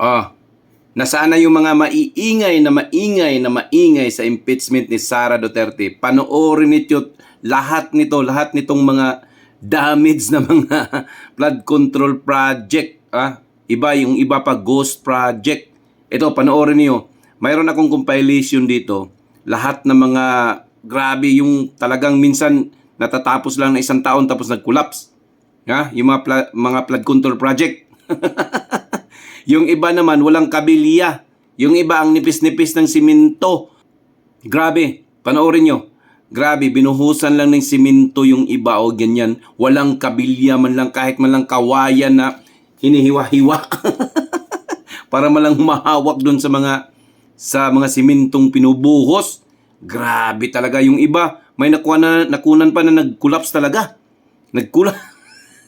Oh, nasaan na yung mga maiingay na maingay na maingay sa impeachment ni Sara Duterte? Panoorin nito lahat nito, lahat nitong mga damage na mga flood control project. Ah, iba yung iba pa ghost project. Ito, panoorin niyo. Mayroon akong compilation dito. Lahat ng mga grabe yung talagang minsan natatapos lang na isang taon tapos nag-collapse. Ha? Yung mga, pla- mga flood control project. yung iba naman walang kabilya. Yung iba ang nipis-nipis ng siminto. Grabe, panoorin nyo. Grabe, binuhusan lang ng siminto yung iba o ganyan. Walang kabilya man lang kahit man lang kawayan na hinihiwa-hiwa. Para malang humahawak doon sa mga sa mga simintong pinubuhos. Grabe talaga yung iba. May nakuha na, nakunan pa na nag-collapse talaga. Nag-collapse.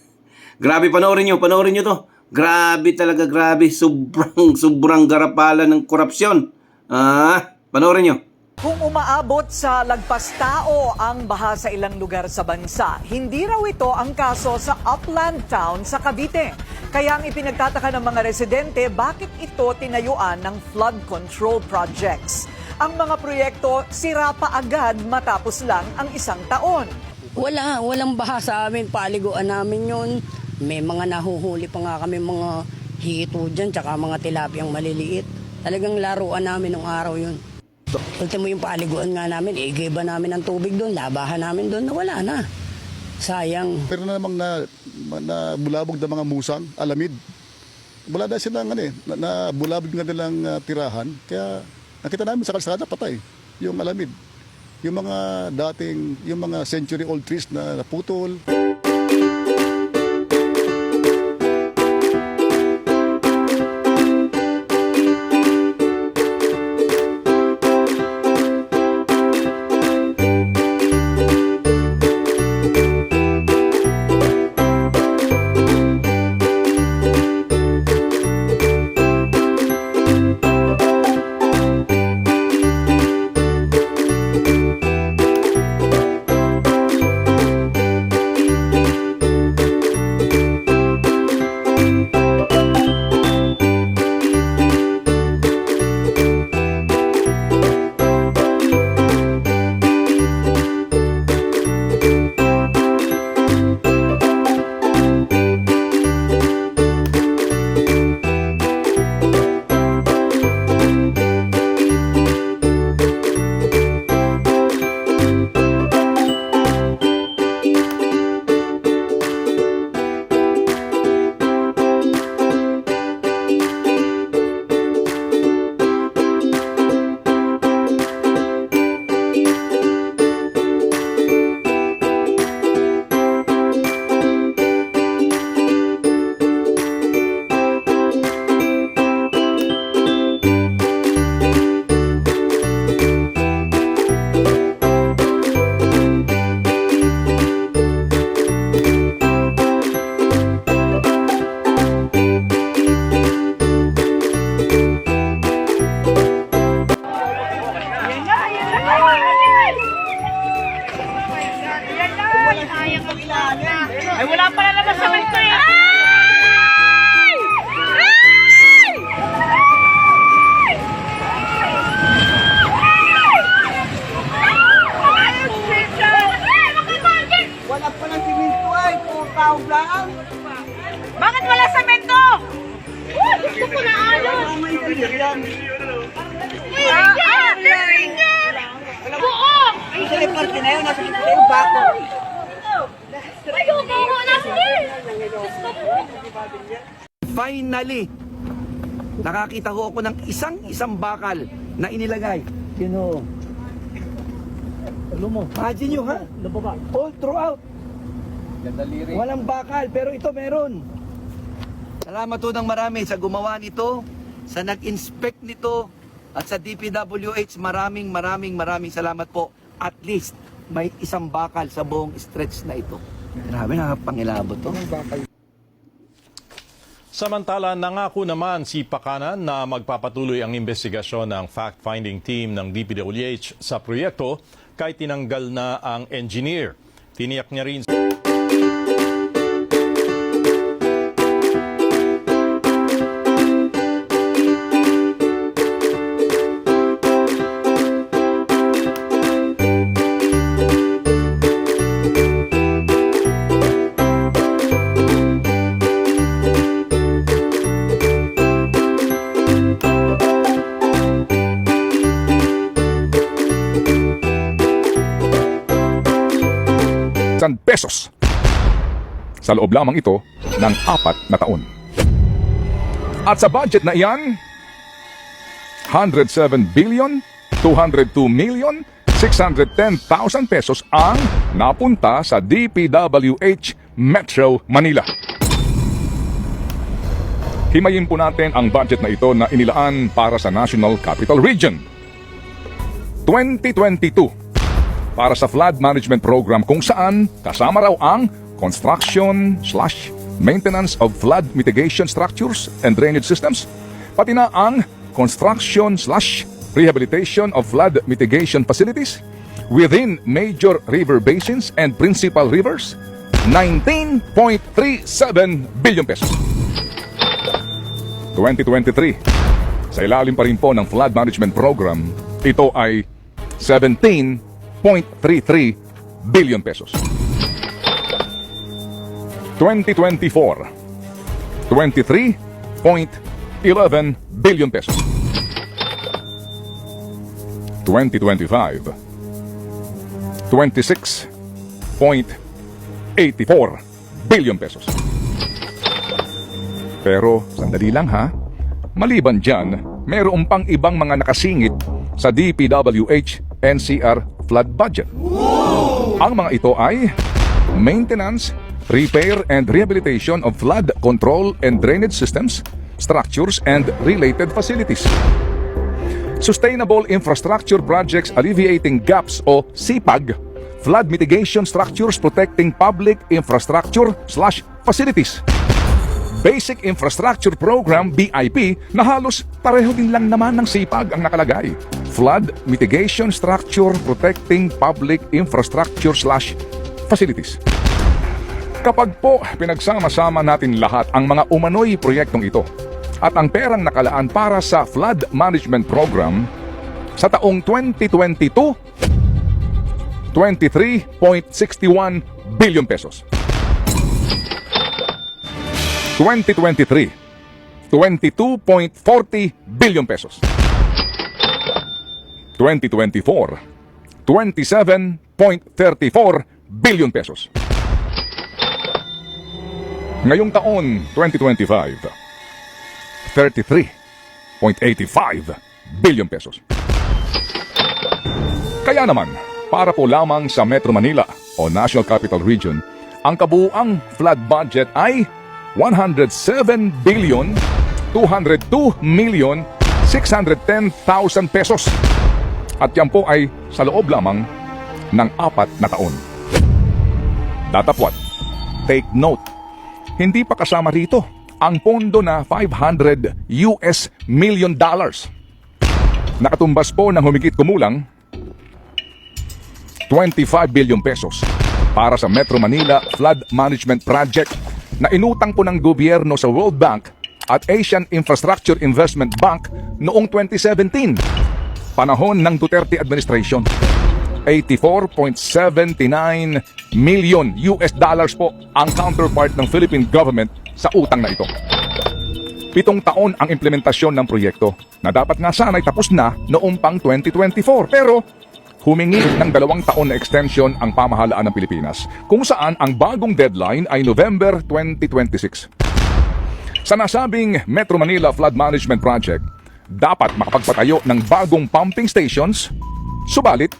Grabe, panoorin nyo, panoorin nyo to. Grabe talaga, grabe. Sobrang, sobrang garapalan ng korupsyon. Ah, panoorin nyo. Kung umaabot sa lagpas tao ang baha sa ilang lugar sa bansa, hindi raw ito ang kaso sa Upland Town sa Cavite. Kaya ang ipinagtataka ng mga residente, bakit ito tinayuan ng flood control projects? Ang mga proyekto sira pa agad matapos lang ang isang taon. Wala, walang baha sa amin. Paliguan namin yun. May mga nahuhuli pa nga kami mga hito dyan, tsaka mga tilapiyang maliliit. Talagang laruan namin ng araw yun. Ultimo yung paliguan nga namin, igiba namin ng tubig doon, labahan namin doon, nawala na. Sayang. Pero na namang na, na bulabog na mga musang, alamid. Wala na silang ano eh, na, na bulabog nga nilang ah, tirahan. Kaya nakita namin sa kalsada patay yung alamid. Yung mga dating, yung mga century old trees na naputol. Na yun, nasa na yung bako. Ayoko ko na Finally, nakakita ho ako ng isang-isang bakal na inilagay. Sino? Alam mo? Imagine nyo ha? All throughout. Walang bakal, pero ito meron. Salamat ho ng marami sa gumawa nito, sa nag-inspect nito, at sa DPWH, maraming maraming maraming salamat po. At least, may isang bakal sa buong stretch na ito. Grabe, nakapangilabot to. Samantala, nangako naman si Pakanan na magpapatuloy ang investigasyon ng fact-finding team ng DPWH sa proyekto kahit tinanggal na ang engineer. Tiniyak niya rin sa loob lamang ito ng apat na taon. At sa budget na iyan, 107 billion 202 million 610,000 pesos ang napunta sa DPWH Metro Manila. Himayin po natin ang budget na ito na inilaan para sa National Capital Region. 2022 para sa flood management program kung saan kasama raw ang construction slash maintenance of flood mitigation structures and drainage systems, pati na ang construction slash rehabilitation of flood mitigation facilities within major river basins and principal rivers, 19.37 billion pesos. 2023, sa ilalim pa rin po ng flood management program, ito ay 17.33 billion pesos. 2024, 23.11 billion pesos. 2025, 26.84 billion pesos. Pero, sandali lang ha. Maliban dyan, mayroon pang ibang mga nakasingit sa DPWH NCR flood budget. Ang mga ito ay maintenance, repair and rehabilitation of flood control and drainage systems, structures and related facilities. Sustainable Infrastructure Projects Alleviating Gaps o SIPAG, Flood Mitigation Structures Protecting Public Infrastructure slash Facilities. Basic Infrastructure Program BIP na halos pareho din lang naman ng SIPAG ang nakalagay. Flood Mitigation Structure Protecting Public Infrastructure slash Facilities. Kapag po pinagsama-sama natin lahat ang mga umano'y proyektong ito at ang perang nakalaan para sa flood management program sa taong 2022, 23.61 billion pesos. 2023, 22.40 billion pesos. 2024, 27.34 billion pesos. Ngayong taon, 2025, 33.85 billion pesos. Kaya naman, para po lamang sa Metro Manila o National Capital Region, ang kabuuang flood budget ay 107 billion 202 million 610,000 pesos. At yan po ay sa loob lamang ng apat na taon. Datapwat, take note, hindi pa kasama rito ang pondo na 500 US million dollars. Nakatumbas po ng humigit kumulang 25 billion pesos para sa Metro Manila Flood Management Project na inutang po ng gobyerno sa World Bank at Asian Infrastructure Investment Bank noong 2017, panahon ng Duterte administration. 84.79 million US dollars po ang counterpart ng Philippine government sa utang na ito. Pitong taon ang implementasyon ng proyekto na dapat nga sana'y tapos na noong pang 2024 pero humingi ng dalawang taon na extension ang pamahalaan ng Pilipinas kung saan ang bagong deadline ay November 2026. Sa nasabing Metro Manila Flood Management Project, dapat makapagpatayo ng bagong pumping stations, subalit,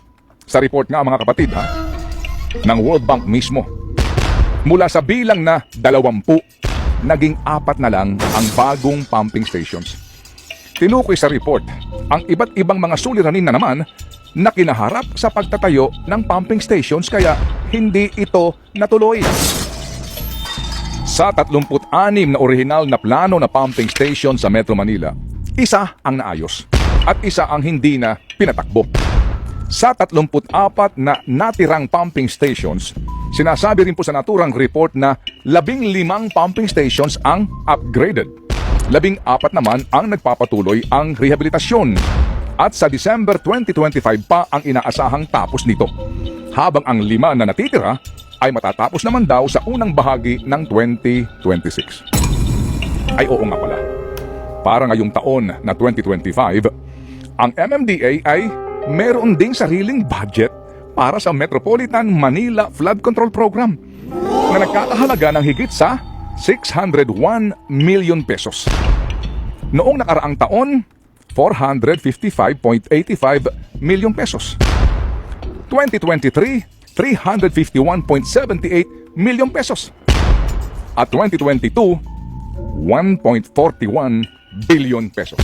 sa report nga mga kapatid ha, ng World Bank mismo, mula sa bilang na dalawampu, naging apat na lang ang bagong pumping stations. Tinukoy sa report ang iba't ibang mga suliranin na naman na kinaharap sa pagtatayo ng pumping stations kaya hindi ito natuloy. Sa 36 na orihinal na plano na pumping station sa Metro Manila, isa ang naayos at isa ang hindi na pinatakbo. Sa 34 na natirang pumping stations, sinasabi rin po sa naturang report na labing limang pumping stations ang upgraded. Labing apat naman ang nagpapatuloy ang rehabilitasyon. At sa December 2025 pa ang inaasahang tapos nito. Habang ang lima na natitira ay matatapos naman daw sa unang bahagi ng 2026. Ay oo nga pala. Para ngayong taon na 2025, ang MMDA ay meron ding sariling budget para sa Metropolitan Manila Flood Control Program. na nagkakahalaga ng higit sa 601 million pesos. Noong nakaraang taon, 455.85 million pesos. 2023, 351.78 million pesos. At 2022, 1.41 billion pesos.